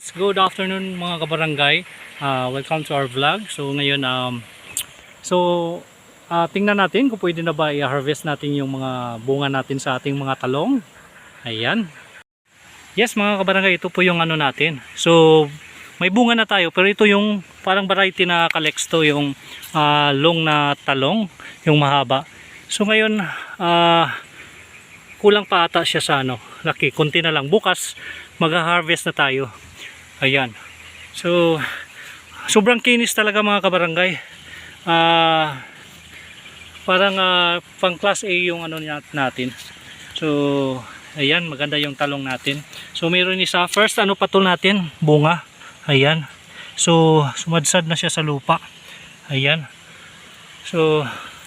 Good afternoon mga kabarangay. Uh, welcome to our vlog. So ngayon um so ah, tingnan natin kung pwede na ba i-harvest natin yung mga bunga natin sa ating mga talong. Ayan. Yes mga kabarangay, ito po yung ano natin. So may bunga na tayo pero ito yung parang variety na kalexto yung ah, long na talong, yung mahaba. So ngayon ah kulang pa ata siya sa ano, laki, konti na lang. Bukas mag-harvest na tayo. Ayan. So, sobrang kinis talaga mga kabarangay. Ah, parang ah, pang class A yung ano natin. So, ayan, maganda yung talong natin. So, mayroon isa. First, ano patol natin? Bunga. Ayan. So, sumadsad na siya sa lupa. Ayan. So,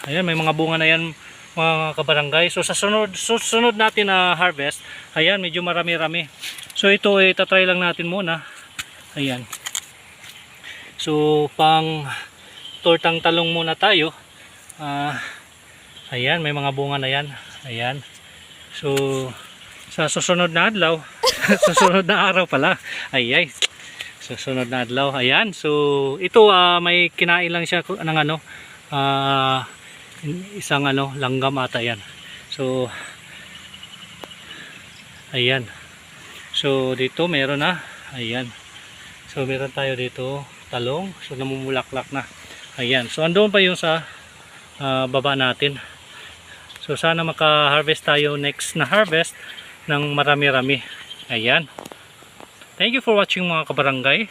ayan, may mga bunga na yan mga kabarangay. So, sa sunod, susunod natin na harvest, ayan, medyo marami-rami. So, ito, eh, tatry lang natin muna. Ayan. So, pang tortang talong muna tayo. Ah, ayan, may mga bunga na yan. Ayan. So, sa susunod na adlaw, susunod na araw pala. Ayay. Susunod na adlaw. Ayan. So, ito ah, may kinain lang siya ng ano, ah, isang ano, langgam ata yan. So, ayan. So, dito meron na. Ayan. So, meron tayo dito talong. So, namumulaklak na. Ayan. So, andoon pa yung sa ah, baba natin. So, sana maka-harvest tayo next na harvest ng marami-rami. Ayan. Thank you for watching mga kabarangay.